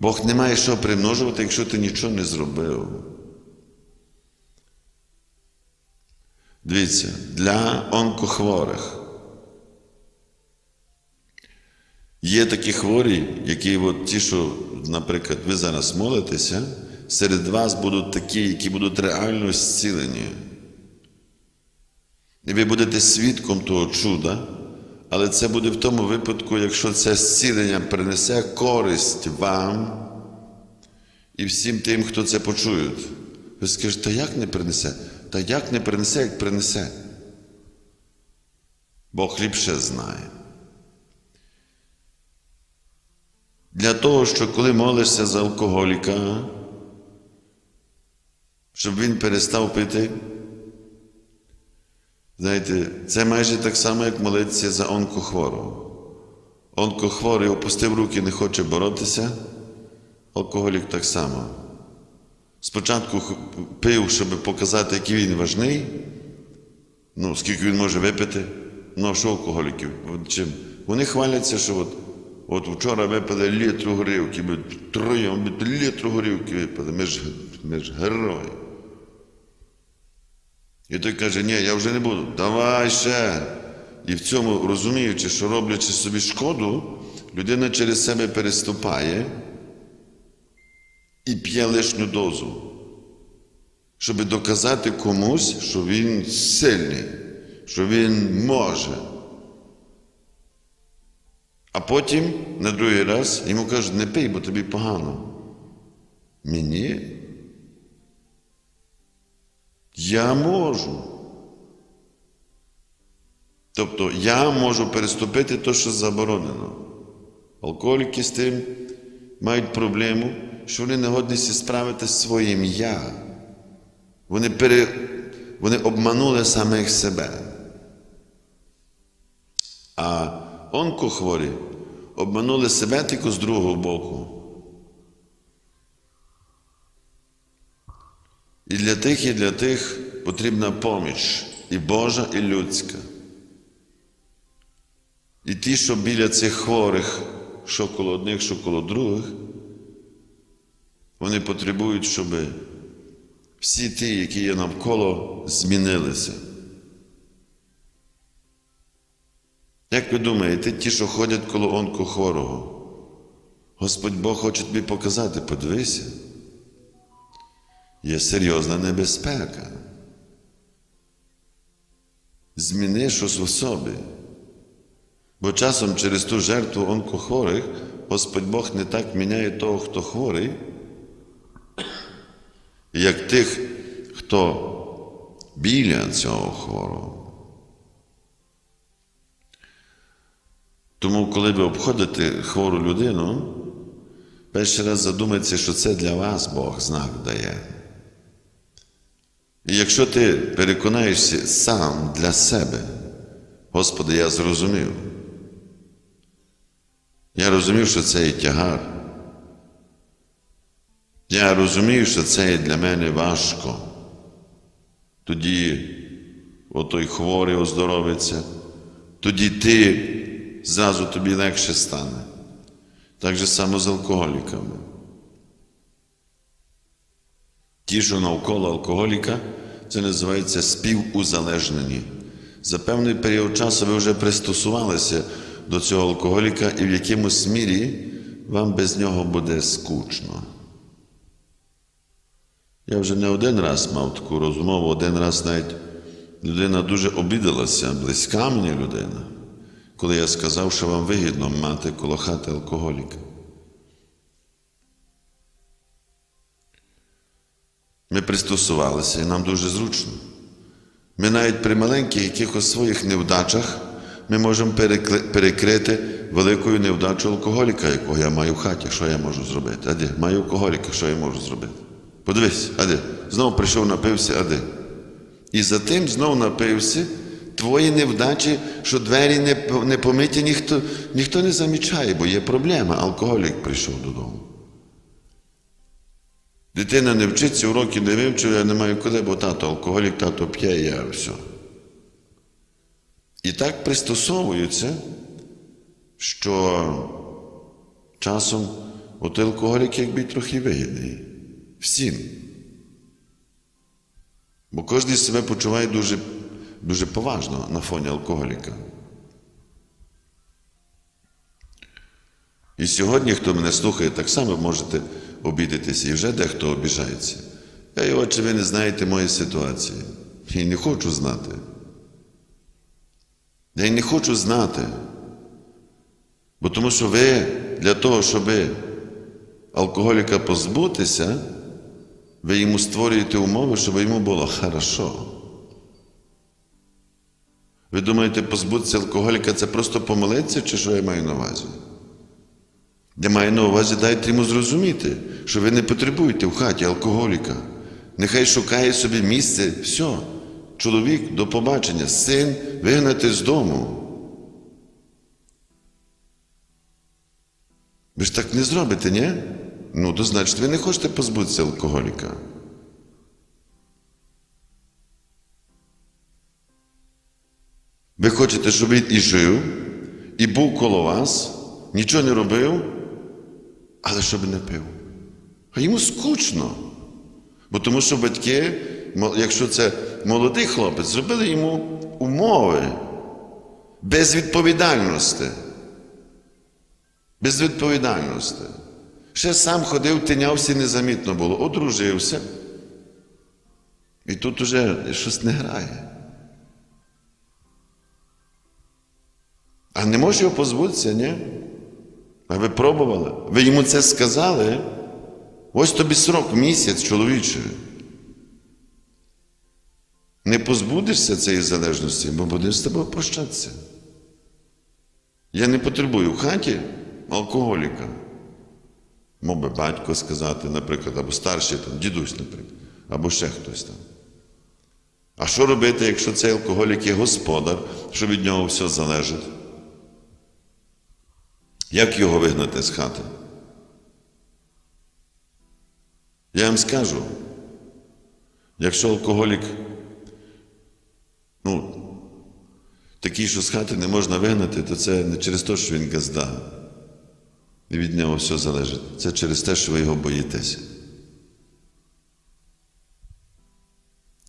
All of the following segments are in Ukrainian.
Бог не має що примножувати, якщо ти нічого не зробив. Дивіться, для онкохворих. Є такі хворі, які, от ті, що, наприклад, ви зараз молитеся, серед вас будуть такі, які будуть реально зцілені. І ви будете свідком того чуда, але це буде в тому випадку, якщо це зцілення принесе користь вам і всім тим, хто це почують. Ви скажете, та як не принесе? Та як не принесе, як принесе? Бог ліпше знає. Для того, що коли молишся за алкоголіка, щоб він перестав пити, знаєте, це майже так само, як молитися за онкохворого. Онкохворий опустив руки, не хоче боротися, алкоголік так само. Спочатку пив, щоб показати, який він важний, ну, скільки він може випити. Ну, а що алкоголіків? Чим? Вони хваляться, що от, от вчора випили літру горілки, ми троєм ми літру горілки випили, ми ж, ми ж герої. І той каже, ні, я вже не буду, давай ще. І в цьому, розуміючи, що роблячи собі шкоду, людина через себе переступає і п'є лишню дозу, щоб доказати комусь, що він сильний, що він може. А потім на другий раз йому кажуть, не пий, бо тобі погано. Мені? Я можу. Тобто я можу переступити те, що заборонено. Алкоголіки з тим мають проблему, що вони не годні справити з своїм я. Вони, пере... вони обманули самих себе. А онкохворі обманули себе тільки з другого боку. І для тих, і для тих потрібна поміч і Божа, і людська. І ті, що біля цих хворих, що коло одних, що коло других, вони потребують, щоб всі ті, які є навколо, змінилися. Як ви думаєте, ті, що ходять коло онкохворого, Господь Бог хоче тобі показати, подивися, є серйозна небезпека. Зміни щось в собі. Бо часом через ту жертву онкохворих Господь Бог не так міняє того, хто хворий, як тих, хто біля цього хворого. Тому, коли ви обходите хвору людину, перший раз задумайтеся, що це для вас Бог знак дає. І якщо ти переконаєшся сам для себе, Господи, я зрозумів. Я розумів, що це є тягар. Я розумію, що це є для мене важко. Тоді отой хворий оздоровиться, тоді ти зразу тобі легше стане. Так же само з алкоголіками. Ті, що навколо алкоголіка, це називається співузалежнені. За певний період часу ви вже пристосувалися до цього алкоголіка, і в якомусь мірі вам без нього буде скучно. Я вже не один раз мав таку розмову, один раз навіть людина дуже обідалася, близька мені людина, коли я сказав, що вам вигідно мати коло хати алкоголіка. Ми пристосувалися і нам дуже зручно. Ми навіть при маленьких якихось своїх невдачах ми можемо перекрити великою невдачу алкоголіка, якого я маю в хаті. Що я можу зробити? А де? Маю алкоголіка, що я можу зробити? Подивись, а де? Знову прийшов, напився, а де? І за тим знову напився. Твої невдачі, що двері не помиті, ніхто, ніхто не замічає, бо є проблема. Алкоголік прийшов додому. Дитина не вчиться, уроки не вивчив, я не маю куди, бо тато алкоголік, тато п'є, я все. І так пристосовуються, що часом от алкоголік якби трохи вигідний. Всім. Бо кожен себе почуває дуже, дуже поважно на фоні алкоголіка. І сьогодні, хто мене слухає, так само можете обідатися, і вже дехто обіжається. Я і отче, ви не знаєте моєї ситуації. І не хочу знати. Я й не хочу знати. Бо тому що ви для того, щоб алкоголіка позбутися, ви йому створюєте умови, щоб йому було хорошо. Ви думаєте, позбутися алкоголіка це просто помолитися, чи що я маю на увазі? Я маю на увазі, дайте йому зрозуміти, що ви не потребуєте в хаті алкоголіка. Нехай шукає собі місце, все. Чоловік до побачення, син вигнати з дому. Ви ж так не зробите, ні? Ну, то значить, ви не хочете позбутися алкоголіка. Ви хочете, щоб він і жив, і був коло вас, нічого не робив, але щоб не пив. А йому скучно. Бо тому що батьки, якщо це молодий хлопець, зробили йому умови безвідповідальності. Безвідповідальності. Ще сам ходив, тинявся, незамітно було, одружився. І тут уже щось не грає. А не може його позбутися, ні? А ви пробували? Ви йому це сказали? Ось тобі срок місяць, чоловіче. Не позбудешся цієї залежності, бо будеш з тобою прощатися. Я не потребую в хаті алкоголіка. Мог би батько сказати, наприклад, або старший там, дідусь, наприклад, або ще хтось там. А що робити, якщо цей алкоголік є господар, що від нього все залежить? Як його вигнати з хати? Я вам скажу, якщо алкоголік, ну, такий, що з хати не можна вигнати, то це не через те, що він газда. І від нього все залежить. Це через те, що ви його боїтеся.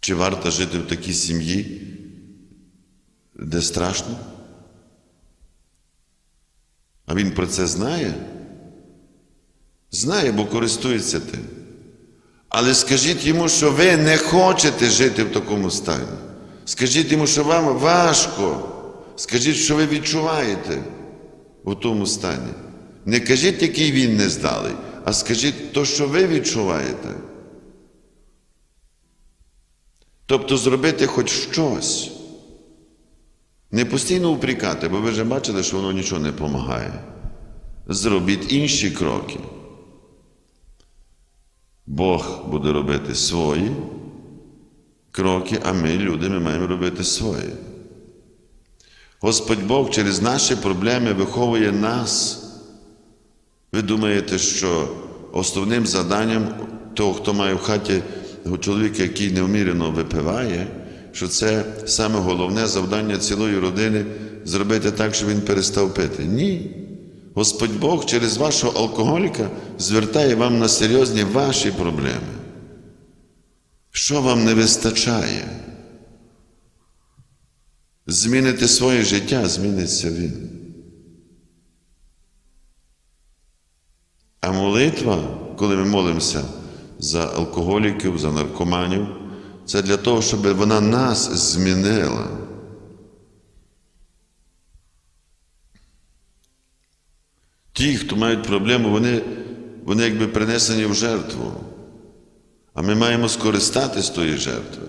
Чи варто жити в такій сім'ї, де страшно? А він про це знає? Знає, бо користується тим. Але скажіть йому, що ви не хочете жити в такому стані. Скажіть йому, що вам важко. Скажіть, що ви відчуваєте у тому стані. Не кажіть, який він не здалий, а скажіть то, що ви відчуваєте. Тобто зробити хоч щось. Не постійно упрікати, бо ви вже бачили, що воно нічого не допомагає. Зробіть інші кроки. Бог буде робити свої кроки, а ми, люди, ми маємо робити свої. Господь Бог через наші проблеми виховує нас. Ви думаєте, що основним заданням того, хто має в хаті чоловіка, який невмірено випиває, що це саме головне завдання цілої родини зробити так, щоб він перестав пити. Ні. Господь Бог через вашого алкоголіка звертає вам на серйозні ваші проблеми. Що вам не вистачає? Зміните своє життя, зміниться він. А молитва, коли ми молимося за алкоголіків, за наркоманів, це для того, щоб вона нас змінила. Ті, хто мають проблему, вони, вони якби принесені в жертву. А ми маємо скористатись тої жертви.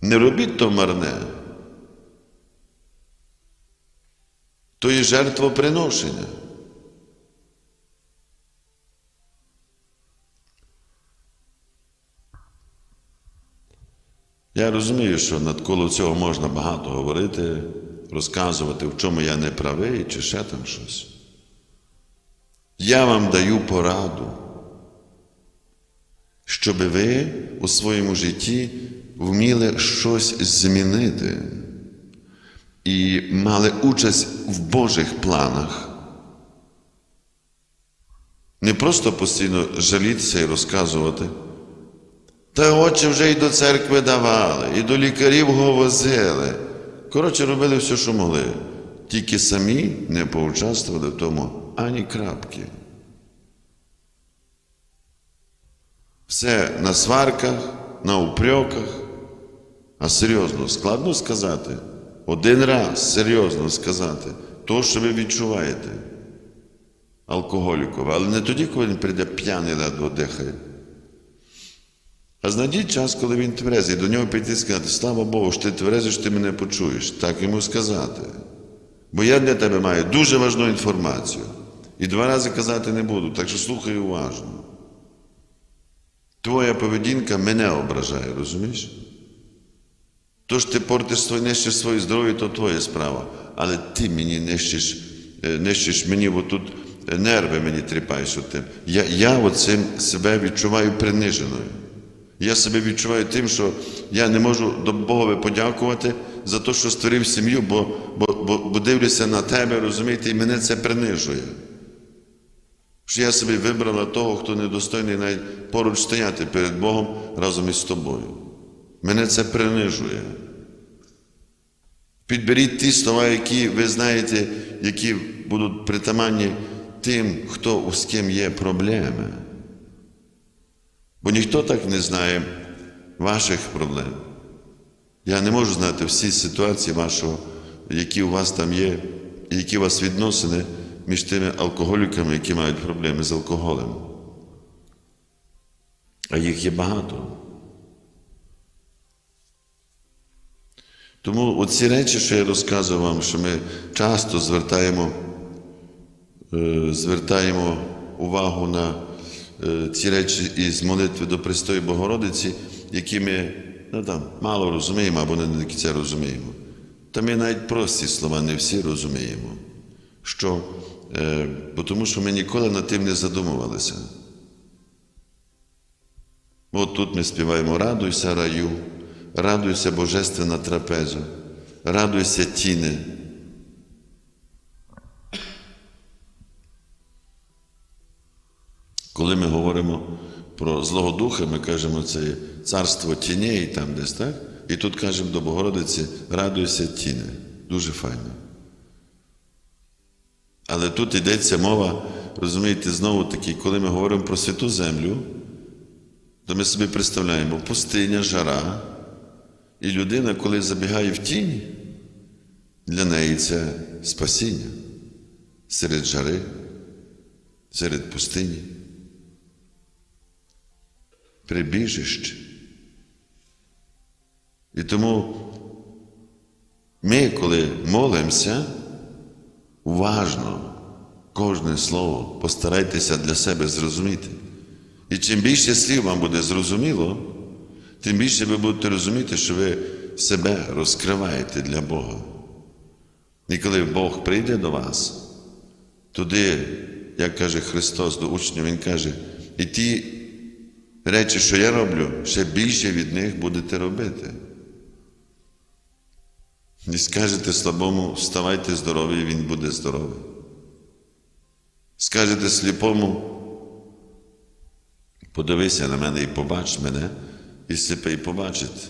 Не робіть то марне. То є жертвоприношення. Я розумію, що навколо цього можна багато говорити, розказувати, в чому я не правий, чи ще там щось. Я вам даю пораду, щоб ви у своєму житті вміли щось змінити і мали участь в Божих планах. Не просто постійно жалітися і розказувати. Та очі вже і до церкви давали, і до лікарів го возили. Коротше, робили все, що могли. Тільки самі не поучаствували в тому ані крапки. Все на сварках, на упреках. А серйозно, складно сказати. Один раз серйозно сказати то, що ви відчуваєте алкоголікове, але не тоді, коли він прийде п'яний ледве дихає. А знайдіть час, коли він тверезий, до нього піти і сказати, слава Богу, що ти тверезий, ти мене почуєш. Так йому сказати. Бо я для тебе маю дуже важну інформацію. І два рази казати не буду, так що слухай уважно. Твоя поведінка мене ображає, розумієш? То ж ти портиш своє, нищиш своє здоров'я, то твоя справа. Але ти мені нищиш, е, нищиш мені, бо тут е, нерви мені тріпаєш от тим. Я, я оцим себе відчуваю приниженою. Я себе відчуваю тим, що я не можу до Богові подякувати за те, що створив сім'ю, бо, бо, бо, дивлюся на тебе, розумієте, і мене це принижує. Що я собі вибрала того, хто недостойний навіть поруч стояти перед Богом разом із тобою. Мене це принижує. Підберіть ті слова, які ви знаєте, які будуть притаманні тим, хто з ким є проблеми. Бо ніхто так не знає ваших проблем. Я не можу знати всі ситуації вашого, які у вас там є, які у вас відносини між тими алкоголіками, які мають проблеми з алкоголем. А їх є багато. Тому оці речі, що я розказував вам, що ми часто звертаємо, е, звертаємо увагу на ці речі із молитви до Престої Богородиці, які ми ну, там, мало розуміємо або не до кінця розуміємо. Та ми навіть прості слова не всі розуміємо. Що, е, тому що ми ніколи над тим не задумувалися. От тут ми співаємо Радуйся раю, радуйся Божественна трапеза, радуйся тіне. Коли ми говоримо про Злого Духа, ми кажемо, це царство тіней там десь, так? І тут кажемо до Богородиці, радуйся тіне. Дуже файно. Але тут йдеться мова, розумієте, знову таки, коли ми говоримо про святу землю, то ми собі представляємо пустиня, жара, і людина, коли забігає в тінь, для неї це спасіння серед жари, серед пустині, прибіжище. І тому ми, коли молимося, уважно кожне слово постарайтеся для себе зрозуміти. І чим більше слів вам буде зрозуміло, тим більше ви будете розуміти, що ви себе розкриваєте для Бога. І коли Бог прийде до вас, туди, як каже Христос до учнів, Він каже, і ті речі, що я роблю, ще більше від них будете робити. І скажете слабому, вставайте здоровий, і він буде здоровий. Скажете сліпому, подивися на мене і побач мене, і сліпий побачить,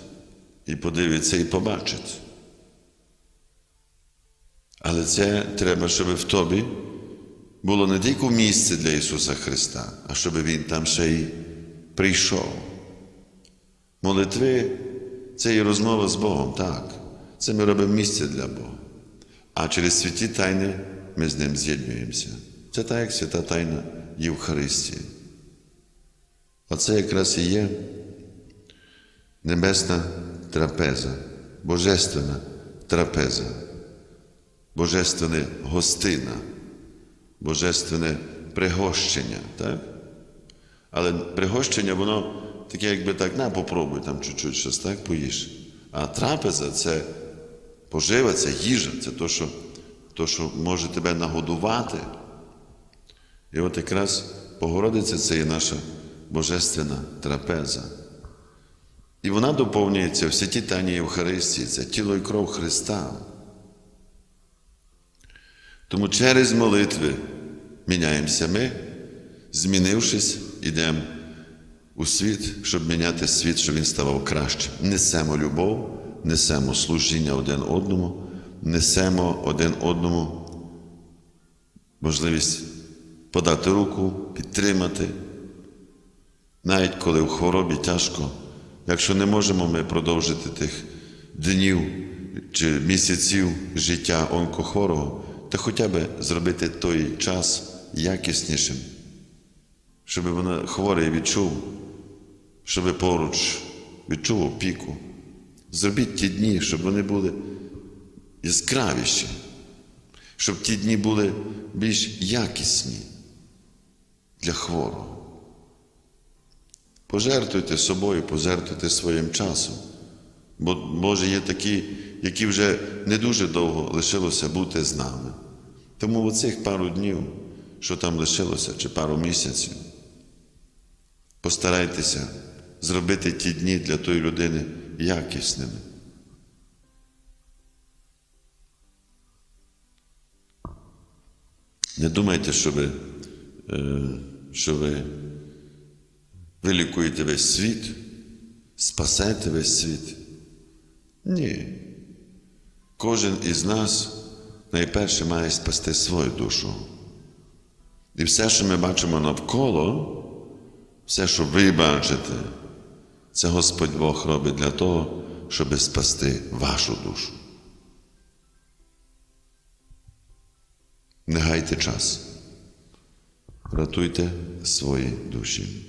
і подивиться, і побачить. Але це треба, щоб в тобі було не тільки місце для Ісуса Христа, а щоб Він там ще й прийшов. Молитви це і розмова з Богом, так. Це ми робимо місце для Бога. А через святі тайни ми з Ним з'єднуємося. Це так, як свята тайна Євхаристії. Оце якраз і є небесна трапеза, божественна трапеза, божественна гостина, божественне пригощення. Так? Але пригощення, воно таке, якби так, на, попробуй там чуть-чуть щось так поїж. А трапеза це пожива, це їжа, це то, що, то, що може тебе нагодувати. І от якраз Богородиця це є наша божественна трапеза. І вона доповнюється в святі Тані Євхаристії, це тіло і кров Христа. Тому через молитви міняємося ми, змінившись, йдемо у світ, щоб міняти світ, щоб він ставав кращим. Несемо любов, несемо служіння один одному, несемо один одному можливість подати руку, підтримати. Навіть коли в хворобі тяжко, якщо не можемо ми продовжити тих днів чи місяців життя онкохворого, то хоча б зробити той час якіснішим, щоб вона хворий відчув, щоб поруч відчув опіку. Зробіть ті дні, щоб вони були яскравіші, щоб ті дні були більш якісні для хворого. Пожертвуйте собою, пожертвуйте своїм часом. Бо, може, є такі, які вже не дуже довго лишилося бути з нами. Тому оцих пару днів, що там лишилося, чи пару місяців, постарайтеся зробити ті дні для тої людини якісними. Не думайте, що ви, е, що ви вилікуєте весь світ, спасете весь світ. Ні. Кожен із нас найперше має спасти свою душу. І все, що ми бачимо навколо, все, що ви бачите, це Господь Бог робить для того, щоб спасти вашу душу. Не гайте час. Рятуйте свої душі.